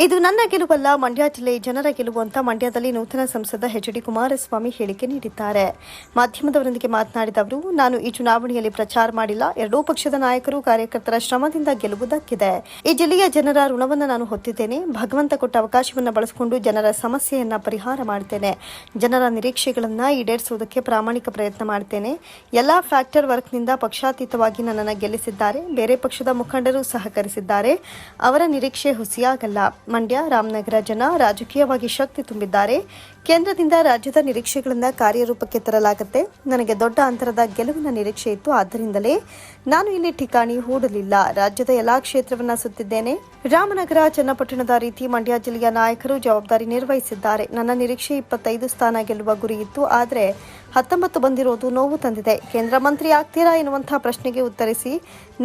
ಇದು ನನ್ನ ಗೆಲುವಲ್ಲ ಮಂಡ್ಯ ಜಿಲ್ಲೆ ಜನರ ಗೆಲುವು ಅಂತ ಮಂಡ್ಯದಲ್ಲಿ ನೂತನ ಸಂಸದ ಎಚ್ ಡಿ ಕುಮಾರಸ್ವಾಮಿ ಹೇಳಿಕೆ ನೀಡಿದ್ದಾರೆ. ಮಾಧ್ಯಮದವರೊಂದಿಗೆ ಮಾತನಾಡಿದ ಅವರು, ನಾನು ಈ ಚುನಾವಣೆಯಲ್ಲಿ ಪ್ರಚಾರ ಮಾಡಿಲ್ಲ. ಎರಡೂ ಪಕ್ಷದ ನಾಯಕರು ಕಾರ್ಯಕರ್ತರ ಶ್ರಮದಿಂದ ಗೆಲುವು ದಕ್ಕಿದೆ. ಈ ಜಿಲ್ಲೆಯ ಜನರ ಋಣವನ್ನು ನಾನು ಹೊತ್ತಿದ್ದೇನೆ. ಭಗವಂತ ಕೊಟ್ಟ ಅವಕಾಶವನ್ನು ಬಳಸಿಕೊಂಡು ಜನರ ಸಮಸ್ಯೆಯನ್ನ ಪರಿಹಾರ ಮಾಡ್ತೇನೆ. ಜನರ ನಿರೀಕ್ಷೆಗಳನ್ನ ಈಡೇರಿಸುವುದಕ್ಕೆ ಪ್ರಾಮಾಣಿಕ ಪ್ರಯತ್ನ ಮಾಡ್ತೇನೆ. ಎಲ್ಲಾ ಫ್ಯಾಕ್ಟರ್ ವರ್ಕ್ನಿಂದ ಪಕ್ಷಾತೀತವಾಗಿ ನನ್ನನ್ನು ಗೆಲ್ಲಿಸಿದ್ದಾರೆ. ಬೇರೆ ಪಕ್ಷದ ಮುಖಂಡರು ಸಹಕರಿಸಿದ್ದಾರೆ. ಅವರ ನಿರೀಕ್ಷೆ ಹುಸಿಯಾಗಲ್ಲ. ಮಂಡ್ಯ, ರಾಮನಗರ ಜನ ರಾಜಕೀಯವಾಗಿ ಶಕ್ತಿ ತುಂಬಿದ್ದಾರೆ. ಕೇಂದ್ರದಿಂದ ರಾಜ್ಯದ ನಿರೀಕ್ಷೆಗಳನ್ನು ಕಾರ್ಯರೂಪಕ್ಕೆ ತರಲಾಗುತ್ತೆ. ನನಗೆ ದೊಡ್ಡ ಅಂತರದ ಗೆಲುವಿನ ನಿರೀಕ್ಷೆ ಇತ್ತು. ಆದ್ದರಿಂದಲೇ ನಾನು ಇಲ್ಲಿ ಠಿಕಾಣಿ ಹೂಡಲಿಲ್ಲ. ರಾಜ್ಯದ ಎಲ್ಲಾ ಕ್ಷೇತ್ರವನ್ನ ಸುತ್ತಿದ್ದೇನೆ. ರಾಮನಗರ, ಚನ್ನಪಟ್ಟಣದ ರೀತಿ ಮಂಡ್ಯ ಜಿಲ್ಲೆಯ ನಾಯಕರು ಜವಾಬ್ದಾರಿ ನಿರ್ವಹಿಸಿದ್ದಾರೆ. ನನ್ನ ನಿರೀಕ್ಷೆ ಇಪ್ಪತ್ತೈದು ಸ್ಥಾನ ಗೆಲ್ಲುವ ಗುರಿ ಇತ್ತು. ಆದರೆ ಹತ್ತೊಂಬತ್ತು ಬಂದಿರೋದು ನೋವು ತಂದಿದೆ. ಕೇಂದ್ರ ಮಂತ್ರಿ ಆಗ್ತೀರಾ ಎನ್ನುವಂತಹ ಪ್ರಶ್ನೆಗೆ ಉತ್ತರಿಸಿ,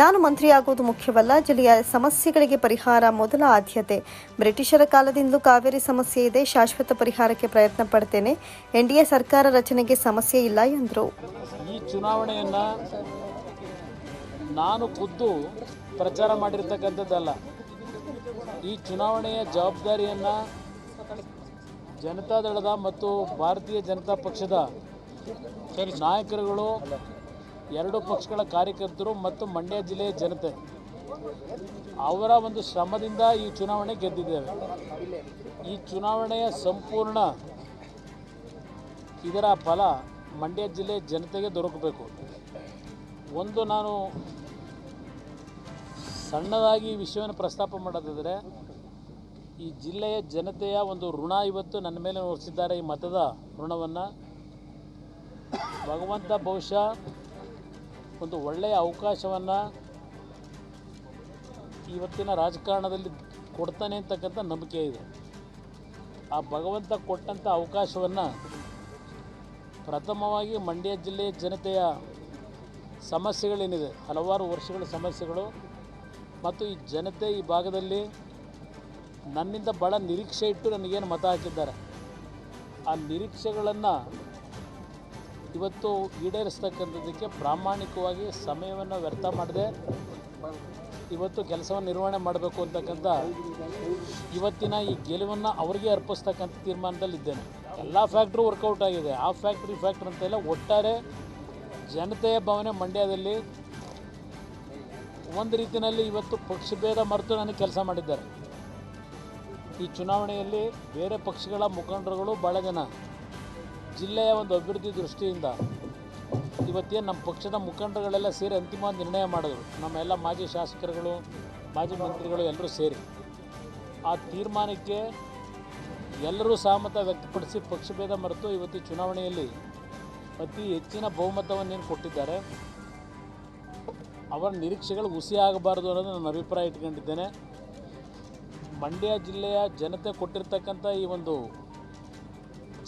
ನಾನು ಮಂತ್ರಿಯಾಗುವುದು ಮುಖ್ಯವಲ್ಲ, ಜಿಲ್ಲೆಯ ಸಮಸ್ಯೆಗಳಿಗೆ ಪರಿಹಾರ ಮೊದಲ ಆದ್ಯತೆ. ಬ್ರಿಟಿಷರ ಕಾಲದಿಂದಲೂ ಕಾವೇರಿ ಸಮಸ್ಯೆ ಇದೆ, ಶಾಶ್ವತ ಪರಿಹಾರಕ್ಕೆ ಪ್ರಯತ್ನ ಪಡ್ತೇನೆ. ಎನ್ಡಿಎ ಸರ್ಕಾರ ರಚನೆಗೆ ಸಮಸ್ಯೆ ಇಲ್ಲ ಎಂದರು. ಈ ಚುನಾವಣೆಯನ್ನು ನಾನು ಖುದ್ದು ಪ್ರಚಾರ ಮಾಡಿರ್ತಕ್ಕಂಥದ್ದಲ್ಲ. ಈ ಚುನಾವಣೆಯ ಜವಾಬ್ದಾರಿಯನ್ನು ಜನತಾದಳದ ಮತ್ತು ಭಾರತೀಯ ಜನತಾ ಪಕ್ಷದ ನಾಯಕರುಗಳು ಎರಡು ಪಕ್ಷಗಳ ಕಾರ್ಯಕರ್ತರು ಮತ್ತು ಮಂಡ್ಯ ಜಿಲ್ಲೆಯ ಜನತೆ ಅವರ ಒಂದು ಶ್ರಮದಿಂದ ಈ ಚುನಾವಣೆ ಗೆದ್ದಿದ್ದೇವೆ. ಈ ಚುನಾವಣೆಯ ಸಂಪೂರ್ಣ ಇದರ ಫಲ ಮಂಡ್ಯ ಜಿಲ್ಲೆ ಜನತೆಗೆ ದೊರಕಬೇಕು. ಒಂದು ನಾನು ಸಣ್ಣದಾಗಿ ಈ ವಿಷಯವನ್ನು ಪ್ರಸ್ತಾಪ ಮಾಡೋದಾದರೆ, ಈ ಜಿಲ್ಲೆಯ ಜನತೆಯ ಒಂದು ಋಣ ಇವತ್ತು ನನ್ನ ಮೇಲೆ ಹೊರಿಸಿದ್ದಾರೆ ಈ ಮತದ ಋಣವನ್ನು. ಭಗವಂತ ಬಹುಶಃ ಒಂದು ಒಳ್ಳೆಯ ಅವಕಾಶವನ್ನು ಇವತ್ತಿನ ರಾಜಕಾರಣದಲ್ಲಿ ಕೊಡ್ತಾನೆ ಅಂತಕ್ಕಂಥ ನಂಬಿಕೆ ಇದೆ. ಆ ಭಗವಂತ ಕೊಟ್ಟಂಥ ಅವಕಾಶವನ್ನು ಪ್ರಥಮವಾಗಿ ಮಂಡ್ಯ ಜಿಲ್ಲೆಯ ಜನತೆಯ ಸಮಸ್ಯೆಗಳೇನಿದೆ, ಹಲವಾರು ವರ್ಷಗಳ ಸಮಸ್ಯೆಗಳು ಮತ್ತು ಈ ಜನತೆ ಈ ಭಾಗದಲ್ಲಿ ನನ್ನಿಂದ ಭಾಳ ನಿರೀಕ್ಷೆ ಇಟ್ಟು ನನಗೇನು ಮತ ಹಾಕಿದ್ದಾರೆ. ಆ ನಿರೀಕ್ಷೆಗಳನ್ನು ಇವತ್ತು ಈಡೇರಿಸ್ತಕ್ಕಂಥದ್ದಕ್ಕೆ ಪ್ರಾಮಾಣಿಕವಾಗಿ ಸಮಯವನ್ನು ವ್ಯರ್ಥ ಮಾಡದೆ. ಇವತ್ತು ಕೆಲಸವನ್ನು ನಿರ್ವಹಣೆ ಮಾಡಬೇಕು ಅಂತಕ್ಕಂಥ ಇವತ್ತಿನ ಈ ಗೆಲುವನ್ನು ಅವರಿಗೆ ಅರ್ಪಿಸ್ತಕ್ಕಂಥ ತೀರ್ಮಾನದಲ್ಲಿದ್ದೇನೆ ಎಲ್ಲ ಫ್ಯಾಕ್ಟ್ರಿ ವರ್ಕೌಟ್ ಆಗಿದೆ. ಆ ಫ್ಯಾಕ್ಟ್ರಿ ಫ್ಯಾಕ್ಟ್ರಿ ಅಂತೆಲ್ಲ ಒಟ್ಟಾರೆ ಜನತೆಯ ಭಾವನೆ ಮಂಡ್ಯದಲ್ಲಿ ಒಂದು ರೀತಿಯಲ್ಲಿ ಇವತ್ತು ಪಕ್ಷಭೇದ ಮರೆತು ನನಗೆ ಕೆಲಸ ಮಾಡಿದ್ದಾರೆ. ಈ ಚುನಾವಣೆಯಲ್ಲಿ ಬೇರೆ ಪಕ್ಷಗಳ ಮುಖಂಡರುಗಳು ಭಾಳ ಜನ ಜಿಲ್ಲೆಯ ಒಂದು ಅಭಿವೃದ್ಧಿ ದೃಷ್ಟಿಯಿಂದ ಇವತ್ತೇನು ನಮ್ಮ ಪಕ್ಷದ ಮುಖಂಡರುಗಳೆಲ್ಲ ಸೇರಿ ಅಂತಿಮ ನಿರ್ಣಯ ಮಾಡಿದ್ರು. ನಮ್ಮ ಎಲ್ಲ ಮಾಜಿ ಶಾಸಕರುಗಳು, ಮಾಜಿ ಮಂತ್ರಿಗಳು ಎಲ್ಲರೂ ಸೇರಿ. ಆ ತೀರ್ಮಾನಕ್ಕೆ ಎಲ್ಲರೂ ಸಹಮತ ವ್ಯಕ್ತಪಡಿಸಿ ಪಕ್ಷಭೇದ ಮರೆತು ಇವತ್ತು ಚುನಾವಣೆಯಲ್ಲಿ ಅತಿ ಹೆಚ್ಚಿನ ಬಹುಮತವನ್ನೇನು ಕೊಟ್ಟಿದ್ದಾರೆ, ಅವರ ನಿರೀಕ್ಷೆಗಳು ಹುಸಿ ಆಗಬಾರ್ದು ಅನ್ನೋದು ನನ್ನ ಅಭಿಪ್ರಾಯ ಇಟ್ಕೊಂಡಿದ್ದೇನೆ. ಮಂಡ್ಯ ಜಿಲ್ಲೆಯ ಜನತೆ ಕೊಟ್ಟಿರ್ತಕ್ಕಂಥ ಈ ಒಂದು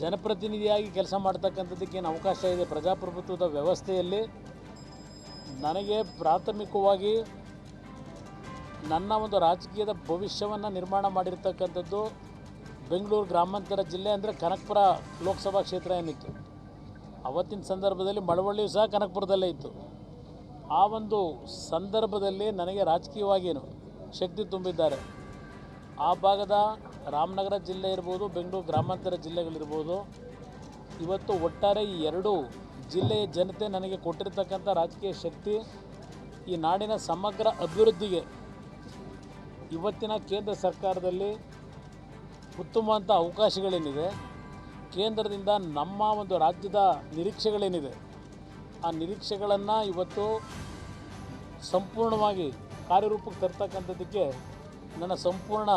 ಜನಪ್ರತಿನಿಧಿಯಾಗಿ ಕೆಲಸ ಮಾಡ್ತಕ್ಕಂಥದ್ದಕ್ಕೆ ಏನು ಅವಕಾಶ ಇದೆ? ಪ್ರಜಾಪ್ರಭುತ್ವದ ವ್ಯವಸ್ಥೆಯಲ್ಲಿ ನನಗೆ ಪ್ರಾಥಮಿಕವಾಗಿ ನನ್ನ ಒಂದು ರಾಜಕೀಯದ ಭವಿಷ್ಯವನ್ನು ನಿರ್ಮಾಣ ಮಾಡಿರ್ತಕ್ಕಂಥದ್ದು ಬೆಂಗಳೂರು ಗ್ರಾಮಾಂತರ ಜಿಲ್ಲೆ ಅಂದರೆ ಕನಕಪುರ ಲೋಕಸಭಾ ಕ್ಷೇತ್ರ ಏನಿತ್ತು. ಅವತ್ತಿನ ಸಂದರ್ಭದಲ್ಲಿ ಮಳವಳ್ಳಿಯೂ ಸಹ ಕನಕಪುರದಲ್ಲೇ ಇತ್ತು. ಆ ಒಂದು ಸಂದರ್ಭದಲ್ಲಿ ನನಗೆ ರಾಜಕೀಯವಾಗೇನು ಶಕ್ತಿ ತುಂಬಿದ್ದಾರೆ. ಆ ಭಾಗದ ರಾಮನಗರ ಜಿಲ್ಲೆ ಇರ್ಬೋದು, ಬೆಂಗಳೂರು ಗ್ರಾಮಾಂತರ ಜಿಲ್ಲೆಗಳಿರ್ಬೋದು. ಇವತ್ತು ಒಟ್ಟಾರೆ ಈ ಎರಡು ಜಿಲ್ಲೆಯ ಜನತೆ ನನಗೆ ಕೊಟ್ಟಿರ್ತಕ್ಕಂಥ ರಾಜಕೀಯ ಶಕ್ತಿ ಈ ನಾಡಿನ ಸಮಗ್ರ ಅಭಿವೃದ್ಧಿಗೆ ಇವತ್ತಿನ ಕೇಂದ್ರ ಸರ್ಕಾರದಲ್ಲಿ ಉತ್ತಮವಂಥ ಅವಕಾಶಗಳೇನಿದೆ, ಕೇಂದ್ರದಿಂದ ನಮ್ಮ ಒಂದು ರಾಜ್ಯದ ನಿರೀಕ್ಷೆಗಳೇನಿದೆ, ಆ ನಿರೀಕ್ಷೆಗಳನ್ನು ಇವತ್ತು ಸಂಪೂರ್ಣವಾಗಿ ಕಾರ್ಯರೂಪಕ್ಕೆ ತರ್ತಕ್ಕಂಥದ್ದಕ್ಕೆ ನನ್ನ ಸಂಪೂರ್ಣ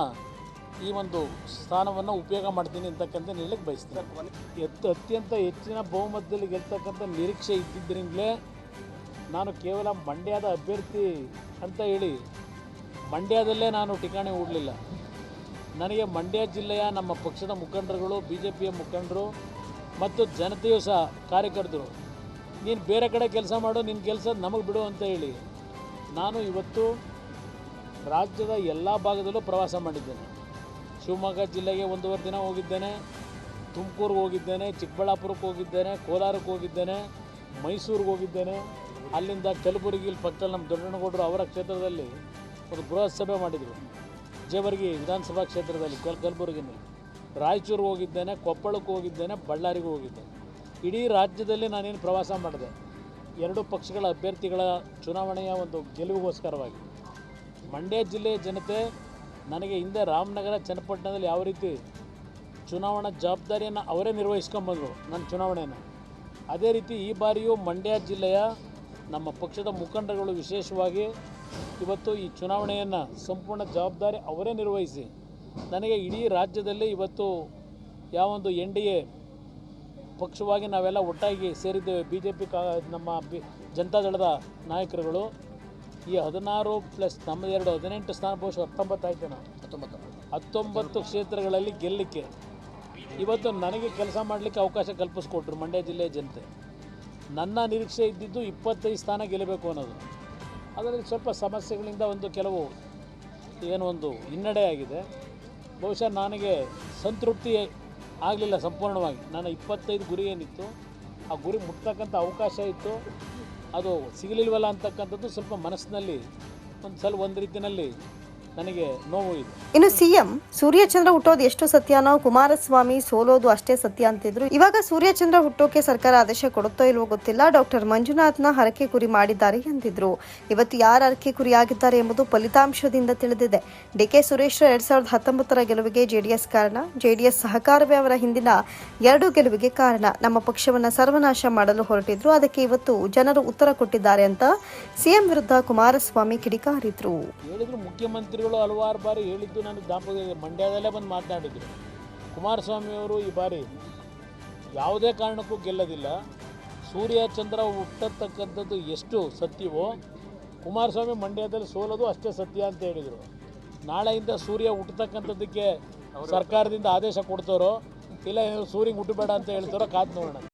ಈ ಒಂದು ಸ್ಥಾನವನ್ನು ಉಪಯೋಗ ಮಾಡ್ತೀನಿ ಅಂತಕ್ಕಂಥ ಹೇಳಕ್ಕೆ ಬಯಸ್ತೀನಿ. ಎತ್ತು ಅತ್ಯಂತ ಹೆಚ್ಚಿನ ಬಹುಮತದಲ್ಲಿ ಗೆಲ್ತಕ್ಕಂಥ ನಿರೀಕ್ಷೆ ಇದ್ದಿದ್ದರಿಂದಲೇ ನಾನು ಕೇವಲ ಮಂಡ್ಯದ ಅಭ್ಯರ್ಥಿ ಅಂತ ಹೇಳಿ ಮಂಡ್ಯದಲ್ಲೇ ನಾನು ಠಿಕಾಣಿ ಹೂಡಲಿಲ್ಲ. ನನಗೆ ಮಂಡ್ಯ ಜಿಲ್ಲೆಯ ನಮ್ಮ ಪಕ್ಷದ ಮುಖಂಡರುಗಳು ಬಿ ಜೆ ಪಿಯ ಮುಖಂಡರು ಮತ್ತು ಜನತೆಯು ಸಹ ಕಾರ್ಯಕರ್ತರು, ನೀನು ಬೇರೆ ಕಡೆ ಕೆಲಸ ಮಾಡು ನಿನ್ನ ಕೆಲಸ ನಮಗೆ ಬಿಡು ಅಂತ ಹೇಳಿ ನಾನು ಇವತ್ತು ರಾಜ್ಯದ ಎಲ್ಲ ಭಾಗದಲ್ಲೂ ಪ್ರವಾಸ ಮಾಡಿದ್ದೇನೆ. ಶಿವಮೊಗ್ಗ ಜಿಲ್ಲೆಗೆ ಒಂದೂವರೆ ದಿನ ಹೋಗಿದ್ದೇನೆ. ತುಮಕೂರಿಗೆ ಹೋಗಿದ್ದೇನೆ, ಚಿಕ್ಕಬಳ್ಳಾಪುರಕ್ಕೆ ಹೋಗಿದ್ದೇನೆ, ಕೋಲಾರಕ್ಕೆ ಹೋಗಿದ್ದೇನೆ, ಮೈಸೂರಿಗೆ ಹೋಗಿದ್ದೇನೆ. ಅಲ್ಲಿಂದ ಕಲಬುರಗಿ, ಇಲ್ಲಿ ಪಕ್ಕದಲ್ಲಿ ನಮ್ಮ ದೊಡ್ಡಣ್ಣಗೌಡರು ಅವರ ಕ್ಷೇತ್ರದಲ್ಲಿ ಒಂದು ಬೃಹತ್ ಸಭೆ ಮಾಡಿದರು. ಜೇವರ್ಗಿ ವಿಧಾನಸಭಾ ಕ್ಷೇತ್ರದಲ್ಲಿ ಕಲ್ ಕಲಬುರಗಿನಲ್ಲಿ ರಾಯಚೂರಿಗೆ ಹೋಗಿದ್ದೇನೆ, ಕೊಪ್ಪಳಕ್ಕೆ ಹೋಗಿದ್ದೇನೆ, ಬಳ್ಳಾರಿಗೂ ಹೋಗಿದ್ದೇನೆ. ಇಡೀ ರಾಜ್ಯದಲ್ಲಿ ನಾನೇನು ಪ್ರವಾಸ ಮಾಡಿದೆ. ಎರಡು ಪಕ್ಷಗಳ ಅಭ್ಯರ್ಥಿಗಳ ಚುನಾವಣೆಯ ಒಂದು ಗೆಲುವಿಗೋಸ್ಕರವಾಗಿ. ಮಂಡ್ಯ ಜಿಲ್ಲೆಯ ಜನತೆ ನನಗೆ ಹಿಂದೆ ರಾಮನಗರ, ಚನ್ನಪಟ್ಟಣದಲ್ಲಿ ಯಾವ ರೀತಿ ಚುನಾವಣಾ ಜವಾಬ್ದಾರಿಯನ್ನು ಅವರೇ ನಿರ್ವಹಿಸ್ಕೊಂಬಂದರು ನನ್ನ ಚುನಾವಣೆಯನ್ನು. ಅದೇ ರೀತಿ ಈ ಬಾರಿಯೂ ಮಂಡ್ಯ ಜಿಲ್ಲೆಯ ನಮ್ಮ ಪಕ್ಷದ ಮುಖಂಡರುಗಳು ವಿಶೇಷವಾಗಿ ಇವತ್ತು ಈ ಚುನಾವಣೆಯನ್ನು ಸಂಪೂರ್ಣ ಜವಾಬ್ದಾರಿ ಅವರೇ ನಿರ್ವಹಿಸಿ, ನನಗೆ ಇಡೀ ರಾಜ್ಯದಲ್ಲಿ ಇವತ್ತು ಯಾವೊಂದು ಎನ್ ಡಿ ಎ ಪಕ್ಷವಾಗಿ ನಾವೆಲ್ಲ ಒಟ್ಟಾಗಿ ಸೇರಿದ್ದೇವೆ. ಬಿ ಜೆ ಪಿ ಕಾ ನಮ್ಮ ಬಿ ಜನತಾದಳದ ನಾಯಕರುಗಳು. ಈ ಹದಿನಾರು ಪ್ಲಸ್ ನಮ್ಮ ಎರಡು ಹದಿನೆಂಟು ಸ್ಥಾನ ಬಹುಶಃ ಹತ್ತೊಂಬತ್ತು ನಾವು ಹತ್ತೊಂಬತ್ತು ಕ್ಷೇತ್ರಗಳಲ್ಲಿ ಗೆಲ್ಲಲಿಕ್ಕೆ ಇವತ್ತು ನನಗೆ ಕೆಲಸ ಮಾಡಲಿಕ್ಕೆ ಅವಕಾಶ ಕಲ್ಪಿಸ್ಕೊಟ್ರು ಮಂಡ್ಯ ಜಿಲ್ಲೆಯ ಜನತೆ. ನನ್ನ ನಿರೀಕ್ಷೆ ಇದ್ದಿದ್ದು ಇಪ್ಪತ್ತೈದು ಸ್ಥಾನ ಗೆಲ್ಲಬೇಕು ಅನ್ನೋದು. ಅದರಲ್ಲಿ ಸ್ವಲ್ಪ ಸಮಸ್ಯೆಗಳಿಂದ ಒಂದು ಕೆಲವು ಏನೋ ಒಂದು ಹಿನ್ನಡೆ ಆಗಿದೆ. ಬಹುಶಃ ನನಗೆ ಸಂತೃಪ್ತಿ ಆಗಲಿಲ್ಲ ಸಂಪೂರ್ಣವಾಗಿ. ನನ್ನ ಇಪ್ಪತ್ತೈದು ಗುರಿ ಏನಿತ್ತು, ಆ ಗುರಿ ಮುಟ್ತಕ್ಕಂಥ ಅವಕಾಶ ಇತ್ತು. ಅದು ಸಿಗಲಿಲ್ವಲ್ಲ ಅಂತಕ್ಕಂಥದ್ದು ಸ್ವಲ್ಪ ಮನಸ್ಸಿನಲ್ಲಿ ಒಂದು ಸಲ ಒಂದು ರೀತಿಯಲ್ಲಿ ನನಗೆ ನೋವು ಇದೆ. ಇನ್ನು ಸಿಎಂ ಸೂರ್ಯಚಂದ್ರ ಹುಟ್ಟೋದು ಎಷ್ಟು ಸತ್ಯನೋ ಕುಮಾರಸ್ವಾಮಿ ಸೋಲೋದು ಅಷ್ಟೇ ಸತ್ಯ ಅಂತಿದ್ರು ಇವಾಗ ಸೂರ್ಯಚಂದ್ರ ಹುಟ್ಟೋಕೆ ಸರ್ಕಾರ ಆದೇಶ ಕೊಡುತ್ತೋ ಇಲ್ವೋ ಗೊತ್ತಿಲ್ಲ. ಡಾಕ್ಟರ್ ಮಂಜುನಾಥ್ನ ಹರಕೆ ಕುರಿ ಮಾಡಿದ್ದಾರೆ ಎಂದಿದ್ರು. ಇವತ್ತು ಯಾರ ಹರಕೆ ಕುರಿಯಾಗಿದ್ದಾರೆ ಎಂಬುದು ಫಲಿತಾಂಶದಿಂದ ತಿಳಿದಿದೆ. ಡಿಕೆ ಸುರೇಶ್ ಎರಡ್ ಸಾವಿರದ ಹತ್ತೊಂಬತ್ತರ ಗೆಲುವಿಗೆ ಜೆಡಿಎಸ್ ಕಾರಣ. ಜೆಡಿಎಸ್ ಸಹಕಾರವೇ ಅವರ ಹಿಂದಿನ ಎರಡು ಗೆಲುವಿಗೆ ಕಾರಣ. ನಮ್ಮ ಪಕ್ಷವನ್ನ ಸರ್ವನಾಶ ಮಾಡಲು ಹೊರಟಿದ್ರು. ಅದಕ್ಕೆ ಇವತ್ತು ಜನರು ಉತ್ತರ ಕೊಟ್ಟಿದ್ದಾರೆ ಅಂತ ಸಿಎಂ ವಿರುದ್ಧ ಕುಮಾರಸ್ವಾಮಿ ಕಿಡಿಕಾರಿದ್ರು. ಹೇಳಿದ್ರು ಮುಖ್ಯಮಂತ್ರಿಗಳು ಹಲವಾರು ಬಾರಿ ಹೇಳಿದ್ದು ನಾನು ದಾಂಪತ್ಯ ಮಂಡ್ಯದಲ್ಲೇ ಬಂದು ಮಾತನಾಡಿದರು ಕುಮಾರಸ್ವಾಮಿಯವರು ಈ ಬಾರಿ ಯಾವುದೇ ಕಾರಣಕ್ಕೂ ಗೆಲ್ಲೋದಿಲ್ಲ. ಸೂರ್ಯ ಚಂದ್ರ ಹುಟ್ಟತಕ್ಕಂಥದ್ದು ಎಷ್ಟು ಸತ್ಯವೋ ಕುಮಾರಸ್ವಾಮಿ ಮಂಡ್ಯದಲ್ಲಿ ಸೋಲೋದು ಅಷ್ಟೇ ಸತ್ಯ ಅಂತ ಹೇಳಿದರು. ನಾಳೆಯಿಂದ ಸೂರ್ಯ ಹುಟ್ಟತಕ್ಕಂಥದ್ದಕ್ಕೆ ಸರ್ಕಾರದಿಂದ ಆದೇಶ ಕೊಡ್ತಾರೋ ಇಲ್ಲ ಸೂರ್ಯಗೆ ಹುಟ್ಟಬೇಡ ಅಂತ ಹೇಳ್ತಾರೋ ಕಾದು ನೋಡೋಣ.